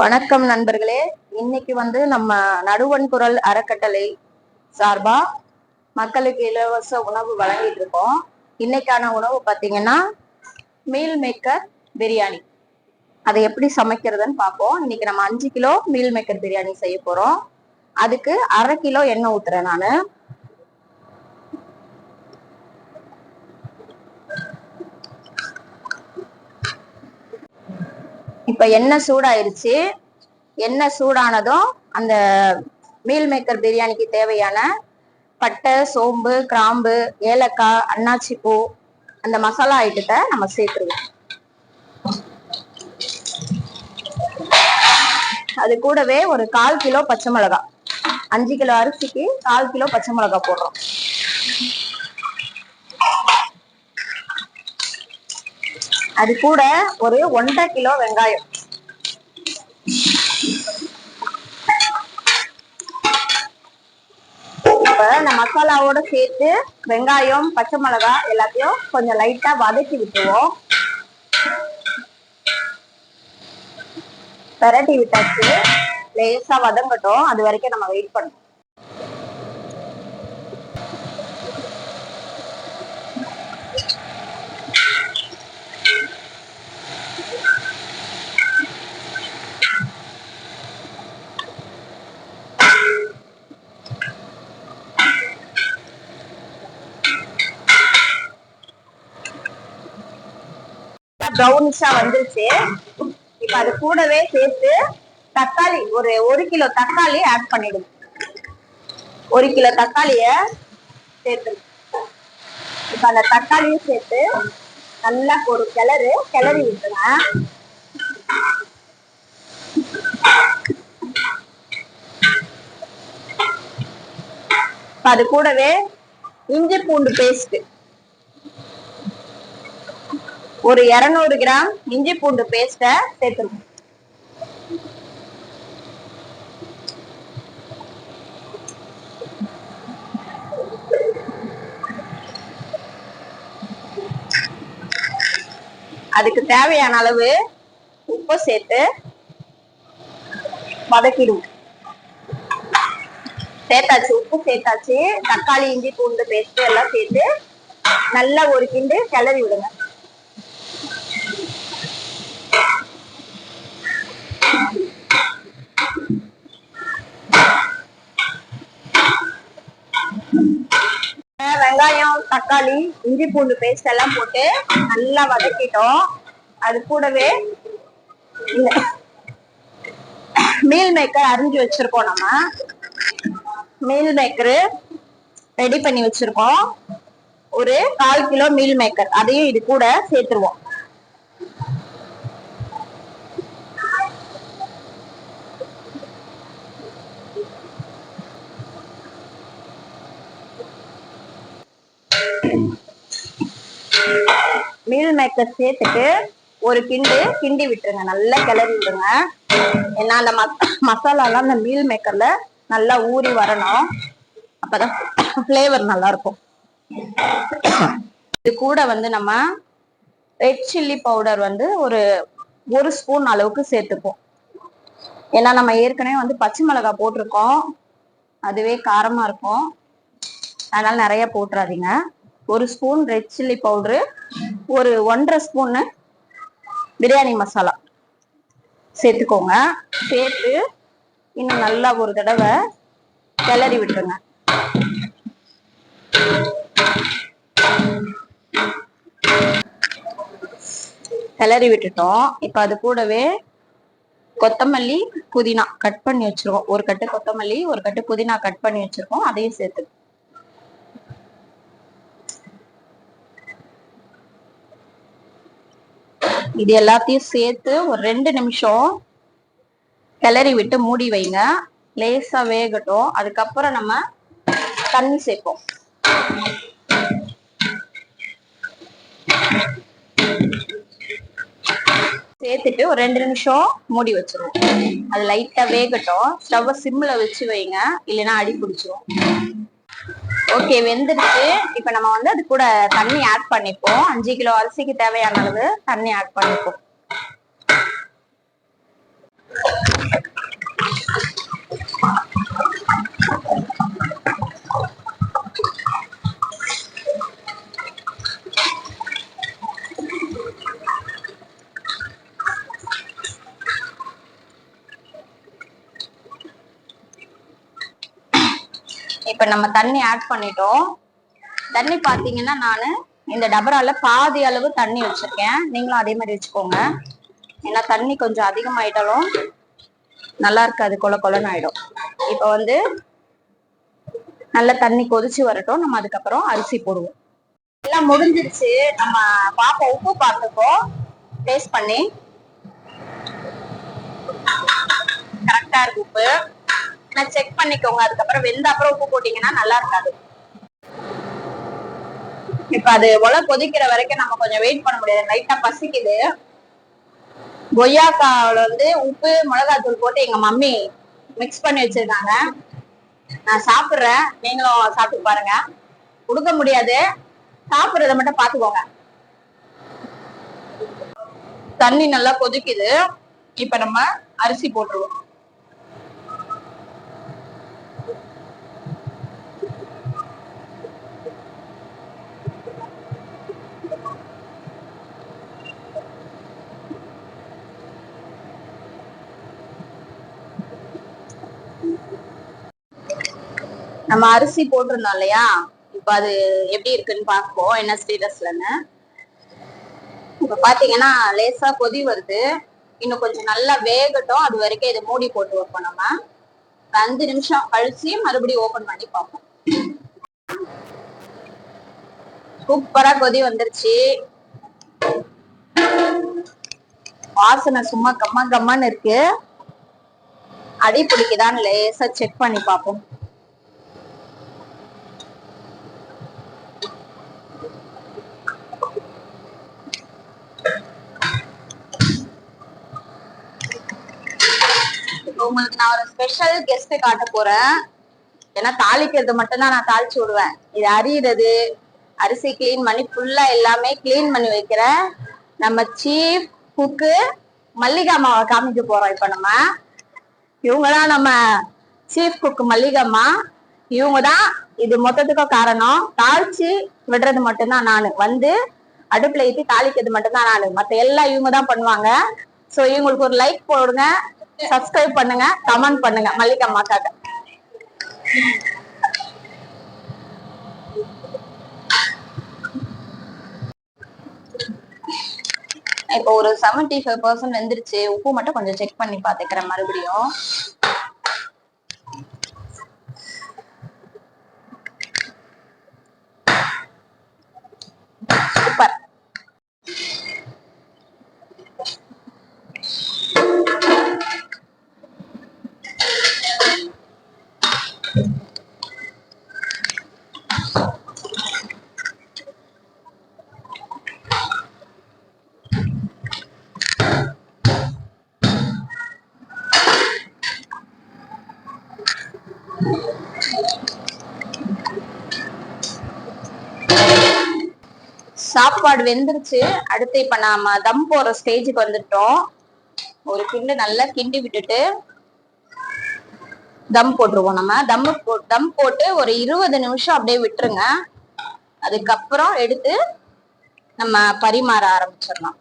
வணக்கம் நண்பர்களே. இன்னைக்கு வந்து நம்ம நடுவன் குரல் அறக்கட்டளை சார்பா மக்களுக்கு இலவச உணவு வழங்கிட்டு இருக்கோம். இன்னைக்கான உணவு பாத்தீங்கன்னா மீல் மேக்கர் பிரியாணி. அதை எப்படி சமைக்கிறதுன்னு பார்ப்போம். இன்னைக்கு நம்ம அஞ்சு கிலோ மீல் மேக்கர் பிரியாணி செய்ய போறோம். அதுக்கு அரை கிலோ எண்ணெய் ஊத்துறேன் நான். இப்ப எண்ணெய் சூடாயிருச்சு? எண்ணெய் சூடானதும் அந்த மீல் மேக்கர் பிரியாணிக்கு தேவையான பட்டை சோம்பு கிராம்பு ஏலக்காய் அன்னாச்சி பூ அந்த மசாலா ஐட்டத்தை நம்ம சேர்த்துருவோம். அது கூடவே ஒரு கால் கிலோ பச்சை மிளகாய். அஞ்சு கிலோ அரிசிக்கு கால் கிலோ பச்சை மிளகாய் போடுறோம். அது கூட ஒரு ஒன்றரை கிலோ வெங்காயம். இப்ப இந்த மசாலாவோட சேர்த்து வெங்காயம் பச்சை மிளகா எல்லாத்தையும் கொஞ்சம் லைட்டா வதக்கி விட்டுருவோம். பெரட்டி விட்டாச்சு. லேசா வதங்கட்டும். அது வரைக்கும் நம்ம வெயிட் பண்ணுவோம் ப்ரௌனிஷா வந்துருச்சு. இப்ப அது கூடவே சேர்த்து தக்காளி ஒரு ஒரு கிலோ தக்காளி ஆட் பண்ணிடுங்க ஒரு கிலோ தக்காளிய சேர்த்து. இப்ப அந்த தக்காளியும் சேர்த்து நல்லா ஒரு கிளறு கிளறி விட்டுருங்க அது கூடவே இஞ்சி பூண்டு பேஸ்ட் ஒரு இருநூறு கிராம் இஞ்சி பூண்டு பேஸ்ட்டை சேர்த்துருவோம். அதுக்கு தேவையான அளவு உப்பு சேர்த்து வதக்கிடுவோம். சேர்த்தாச்சு உப்பு சேர்த்தாச்சு தக்காளி இஞ்சி பூண்டு பேஸ்ட் எல்லாம் சேர்த்து நல்லா ஒரு கிண்டு கிளறி விடுங்க வெங்காயம் தக்காளி இஞ்சி பூண்டு பேஸ்ட் எல்லாம் போட்டு நல்லா வதக்கிட்டோம். அது கூடவே மீல் மேக்கர் அரிஞ்சு வச்சிருக்கோம் நம்ம. மீல் மேக்கரு ரெடி பண்ணி வச்சிருக்கோம். ஒரு கால் கிலோ மீல் மேக்கர் அதையும் இது கூட சேர்த்துருவோம். மேக்கர் சேர்த்துட்டு ஒரு கிண்டு கிண்டி விட்டுருங்க. நல்லா கிளறி விடுங்க. ஏன்னா அந்த மசாலாலாம் அந்த மீல் மேக்கர்ல நல்லா ஊறி வரணும். அப்பதான் ஃப்ளேவர் நல்லா இருக்கும் இது கூட வந்து நம்ம ரெட் சில்லி பவுடர் வந்து ஒரு ஒரு ஸ்பூன் அளவுக்கு சேர்த்துப்போம். ஏன்னா நம்ம ஏற்கனவே வந்து பச்சை மிளகாய் போட்டிருக்கோம். அதுவே காரமா இருக்கும். அதனால நிறைய போட்டுறாதீங்க. ஒரு ஸ்பூன் ரெட் சில்லி பவுடரு ஒரு ஒன்றரை ஸ்பூன்னு பிரியாணி மசாலா. சேர்த்துக்கோங்க. சேர்த்து இன்னும் நல்லா ஒரு தடவை கிளறி விட்டுருங்க. கிளறி விட்டுட்டோம். இப்ப அது கூடவே கொத்தமல்லி புதினா கட் பண்ணி வச்சிருக்கோம். ஒரு கட்டு கொத்தமல்லி ஒரு கட்டு புதினா கட் பண்ணி வச்சிருக்கோம். அதையும் சேர்த்து இது எல்லாத்தையும் சேர்த்து ஒரு ரெண்டு நிமிஷம் கிளறி விட்டு மூடி வைங்க. லேசா வேகட்டும். அதுக்கப்புறம் நம்ம தண்ணி சேர்ப்போம். சேர்த்துட்டு ஒரு ரெண்டு நிமிஷம் மூடி வச்சிருவோம். அது லைட்டா வேகட்டும். ஸ்டவ் சிம்ல வச்சு வைங்க. இல்லைன்னா அடி பிடிச்சிரும். ஓகே வெந்துருச்சு இப்ப நம்ம வந்து அது கூட தண்ணி ஆட் பண்ணிப்போம். அஞ்சு கிலோ அரிசிக்கு தேவையான அளவு தண்ணி ஆட் பண்ணிப்போம். இப்ப நம்ம தண்ணி ஆட் பண்ணிட்டோம். தண்ணி பாத்தீங்கன்னா நானு இந்த டபரால பாதி அளவு தண்ணி வச்சிருக்கேன். நீங்களும் அதே மாதிரி வச்சுக்கோங்க. ஏன்னா தண்ணி கொஞ்சம் அதிகமாயிட்டாலும் நல்லா இருக்காது கொல கொலன்னு ஆயிடும். இப்ப வந்து நல்ல தண்ணி கொதிச்சு வரட்டும். நம்ம அதுக்கப்புறம் அரிசி போடுவோம். எல்லாம் முடிஞ்சிருச்சு. நம்ம பாப்போம் உப்பு பார்த்துப்போம் டேஸ்ட் பண்ணி. கரெக்டா இருக்கு உப்பு. நான் செக் பண்ணிக்கோங்க. அதுக்கப்புறம் வெந்த அப்புறம் உப்பு போட்டீங்கன்னா நல்லா இருக்காது. இப்ப அது ஒலை கொதிக்கிற வரைக்கும் நம்ம கொஞ்சம் வெயிட் பண்ண முடியாது. லைட்டா பசிக்குது. கொய்யாக்காவில வந்து உப்பு மிளகாத்தூள் போட்டு எங்க மம்மி மிக்ஸ் பண்ணி வச்சிருக்காங்க. நான் சாப்பிடுறேன். நீங்களும் சாப்பிட்டு பாருங்க. கொடுக்க முடியாது. சாப்பிடுறத மட்டும் பாத்துக்கோங்க தண்ணி நல்லா கொதிக்குது. இப்ப நம்ம அரிசி போட்டுருவோம். நம்ம அரிசி போட்டிருந்தோம் இல்லையா? இப்ப அது எப்படி இருக்குன்னு பார்ப்போம். என்ன ஸ்டேட்டஸ்லன்னு இப்ப பாத்தீங்கன்னா லேசா கொதி வருது. இன்னும் கொஞ்சம் நல்லா வேகட்டும். அது வரைக்கும் இதை மூடி போட்டு வைப்போம் நம்ம. அஞ்சு நிமிஷம் கழிச்சு மறுபடியும் ஓபன் பண்ணி பார்ப்போம். சூப்பரா கொதி வந்துருச்சு. வாசனை சும்மா கம்மா கம்மான்னு இருக்கு. அடி பிடிக்குதான்னு லேசா செக் பண்ணி பார்ப்போம். உங்களுக்கு நான் ஒரு ஸ்பெஷல் கெஸ்ட் காட்ட போறேன். ஏன்னா தாளிக்கிறது மட்டும்தான் நான் தாளிச்சு விடுவேன். இது அரியிறது. அரிசி கிளீன் பண்ணி ஃபுல்லா எல்லாமே கிளீன் பண்ணி வைக்கிறேன். நம்ம சீஃப் குக்கு மல்லிகாமாவை காமிக்க போறோம் இப்ப நம்ம. இவங்க தான் நம்ம சீஃப் குக் மல்லிகாமா இவங்க தான் இது மொத்தத்துக்கும் காரணம். தாளிச்சு விடுறது மட்டும்தான் நானு. வந்து அடுப்புல ஏற்றி தாளிக்கிறது மட்டும்தான் நானு. மற்ற எல்லாம் இவங்க தான் பண்ணுவாங்க. ஸோ இவங்களுக்கு ஒரு லைக் போடுங்க. சப்ஸ்கிரைப் பண்ணுங்க கமெண்ட் பண்ணுங்க மல்லிகம்மாக்காக இப்போ ஒரு செவன்டி ஃபைவ் பர்சன்ட் வந்துருச்சு. உப்பு மட்டும் கொஞ்சம் செக் பண்ணி பாத்துக்கிறேன் மறுபடியும். சாப்பாடு வெந்துருச்சு. அடுத்து இப்ப நாம தம் போற ஸ்டேஜுக்கு வந்துட்டோம். ஒரு கிண்டு நல்லா கிண்டி விட்டுட்டு தம் போட்டுருவோம் நம்ம. தம் தம் போட்டு ஒரு இருபது நிமிஷம் அப்படியே விட்டுருங்க. அதுக்கப்புறம் எடுத்து நம்ம பரிமாற ஆரம்பிச்சிடலாம்.